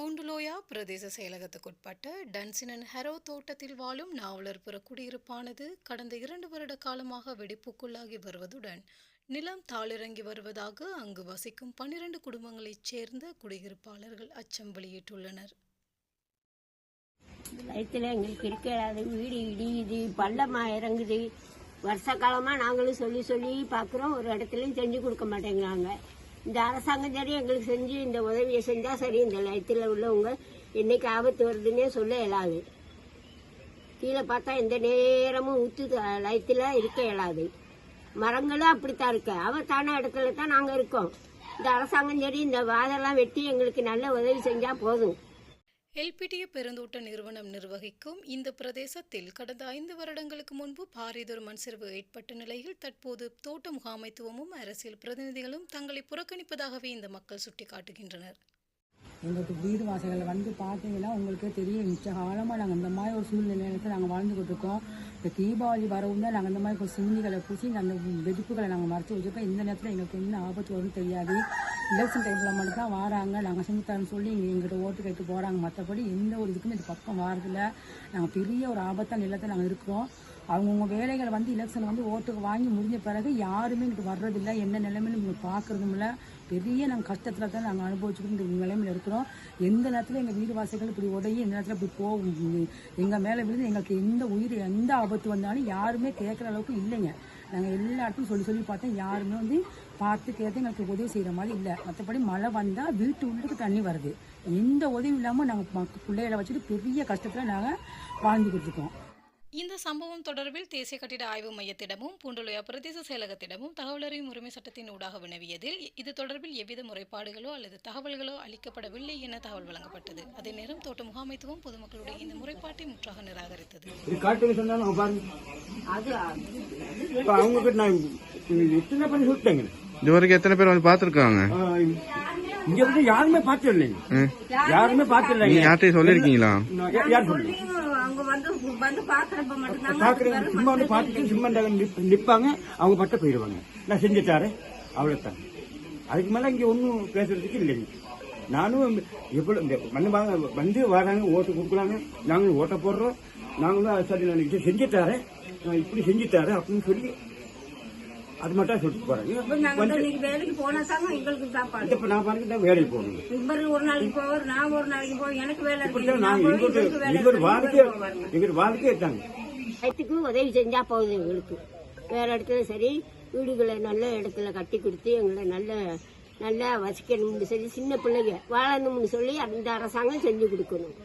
பூண்டுலோயா பிரதேச செயலகத்துக்குட்பட்ட டன்சினன் hero தோட்டத்தில் வாழும் நாவலர் புற குடியிருப்பானது கடந்த இரண்டு வருட காலமாக வெடிப்புக்குள்ளாகி வருவதுடன் நிலம் தாளிறங்கி வருவதாக அங்கு வசிக்கும் பன்னிரண்டு குடும்பங்களைச் சேர்ந்த குடியிருப்பாளர்கள் அச்சம் வெளியிட்டுள்ளனர். வயிற்றுல எங்களுக்கு இருக்காது வீடு இடியுது பள்ளமா இறங்குது. வருஷ காலமாக நாங்களும் சொல்லி சொல்லி பார்க்குறோம். ஒரு இடத்துலையும் செஞ்சு கொடுக்க மாட்டேங்கிறாங்க. இந்த அரசாங்கம் சரி எங்களுக்கு செஞ்சு இந்த உதவியை செஞ்சா சரி இந்த லயத்தில் உள்ளவங்க என்னைக்கு ஆபத்து வருதுன்னே சொல்ல இயலாது. கீழே பார்த்தா எந்த நேரமும் ஊற்று லயத்தில் இருக்க இயலாது. மரங்களும் அப்படித்தான் இருக்கு. ஆபத்தான இடத்துல தான் நாங்கள் இருக்கோம். இந்த அரசாங்கம் சரி இந்த வாதெல்லாம் வெட்டி எங்களுக்கு நல்ல உதவி செஞ்சால் போதும். எல்பிடிய பெருந்தோட்ட நிறுவனம் நிர்வகிக்கும் இந்த பிரதேசத்தில் கடந்த ஐந்து வருடங்களுக்கு முன்பு பாரிதொரு மண் சரிவு ஏற்பட்ட நிலையில் தற்போது தோட்ட முகாமைத்துவமும் அரசியல் பிரதிநிதிகளும் தங்களை புறக்கணிப்பதாகவே இந்த மக்கள் சுட்டிக்காட்டுகின்றனர். எங்களுக்கு வீடு வாசல்கள் வந்து பார்த்தீங்கன்னா உங்களுக்கே தெரியும் மிச்ச காலமாக நாங்கள் இந்த மாதிரி ஒரு சூழ்நிலையில நாங்கள் வாழ்ந்துகிட்டு இருக்கோம். இந்த தீபாவளி வரவும் தான் நாங்கள் இந்த மாதிரி ஒரு சிந்திகளை பூசி அந்த வெடிப்புகளை நாங்கள் மறைச்சி வச்சுருக்கோம். இந்த நேரத்தில் எங்களுக்கு என்ன ஆபத்து வரும்னு தெரியாது. எலெக்ஷன் டைமில் மட்டும் தான் வராங்க. நாங்கள் செஞ்சு தரேன்னு சொல்லி இங்கே எங்கிட்ட ஓட்டு கேட்டு போகிறாங்க மற்றபடி எந்த ஒரு இதுக்குமே இந்த பக்கம் வாரதில்ல. நாங்கள் பெரிய ஒரு ஆபத்தான நிலத்தை நாங்கள் இருக்கிறோம். அவங்கவுங்க வேலைகளை வந்து எலெக்ஷன் வந்து ஓட்டுக்கு வாங்கி முடிஞ்ச பிறகு யாருமே இங்கே வர்றதில்லை. என்ன நிலைமையிலும் இங்கே பார்க்குறதும் இல்லை. பெரிய நாங்கள் கஷ்டத்தில் தான் நாங்கள் அனுபவிச்சுக்கிட்டு இந்த நிலைமையில் இருக்கிறோம். எந்த நேரத்தில் எங்கள் வீடு வாசிகள் இப்படி உடையும் எந்த நேரத்தில் இப்படி போகும். எங்கள் மேலே விழுந்து எங்களுக்கு எந்த உயிர் எந்த ஆபத்து வந்தாலும் யாருமே கேட்குற அளவுக்கு இல்லைங்க. நாங்கள் எல்லா சொல்லி சொல்லி பார்த்தோம் யாருமே வந்து பார்த்து கேட்டு எங்களுக்கு உதவி செய்கிற மாதிரி இல்லை. மற்றபடி மழை வந்தால் வீட்டு உள்ளுக்கு தண்ணி வருது. எந்த உதவியும் இல்லாமல் நாங்கள் பிள்ளைகளை வச்சுட்டு பெரிய கஷ்டத்தில் நாங்கள் வாழ்ந்துக்கிட்டு இருக்கோம் இந்த சம்பவம் தொடர்பில் தேசிய கட்டிட ஆய்வு மையத்திடமும் பூண்டுலோயா பிரதேச செயலகத்திடமும் தகவல் அறியும் உரிமை சட்டத்தின் ஊடாக வினவியதில் இது தொடர்பில் எவ்வித முறைப்பாடுகளோ அல்லது தகவல்களோ அளிக்கப்படவில்லை என தகவல் வழங்கப்பட்டது. அதே நேரம் தோட்ட முகாமைத்துவம் பொதுமக்களுடைய இந்த முறைப்பாட்டை முற்றாக நிராகரித்தது. இது காட்டுன்னு சொன்னாலும் அவங்க பாருங்க. அது இப்ப அவங்க கிட்ட நான் எத்தனை பேர் வந்து பாத்துருக்காங்க ஆ, இங்க வந்து யாருமே பார்த்து இல்லைங்க யாருமே பார்த்து இல்லைங்க யார்கிட்டயும் சொல்லிருக்கீங்களா யார் மட்டும்தான் பாக்குறேன் சும்மா வந்து பார்த்துட்டு சும்மா நிப்பாங்க அவங்க மட்டும் போயிடுவாங்க. நான் செஞ்சு தரேன் அவ்வளவுதான். அதுக்கு மேல இங்க ஒன்றும் பேசுறதுக்கு இல்லைங்க நானும் எவ்வளவு இந்த மண்ணு வாங்க வந்து வராங்க ஓட்டு கொடுக்குறாங்க நாங்களும் ஓட்ட போடுறோம். நாங்களும் சரி நான் இது செஞ்சு தரேன் நான் இப்படி செஞ்சு தரேன் அப்படின்னு சொல்லி அது மட்டும் சொல்லிட்டு போறேன் வேலைக்கு போனா தாங்க எங்களுக்கு சாப்பாடு. இப்ப நான் பாருங்க தான் வேலைக்கு போகணும். இவர் ஒரு நாளைக்கு போவார் நான் ஒரு நாளைக்கு எனக்கு வேலை இருக்கு போய் எங்களுக்கு வாழ்க்கை உதவி செஞ்சா போகுது எங்களுக்கு. வேற இடத்துல சரி வீடுகளை நல்ல இடத்துல கட்டி கொடுத்து எங்களை நல்ல நல்லா வசிக்கணும்னு சொல்லி சின்ன பிள்ளைங்க வாழணும்னு சொல்லி அந்த அரசாங்கம் செஞ்சு கொடுக்கணும்.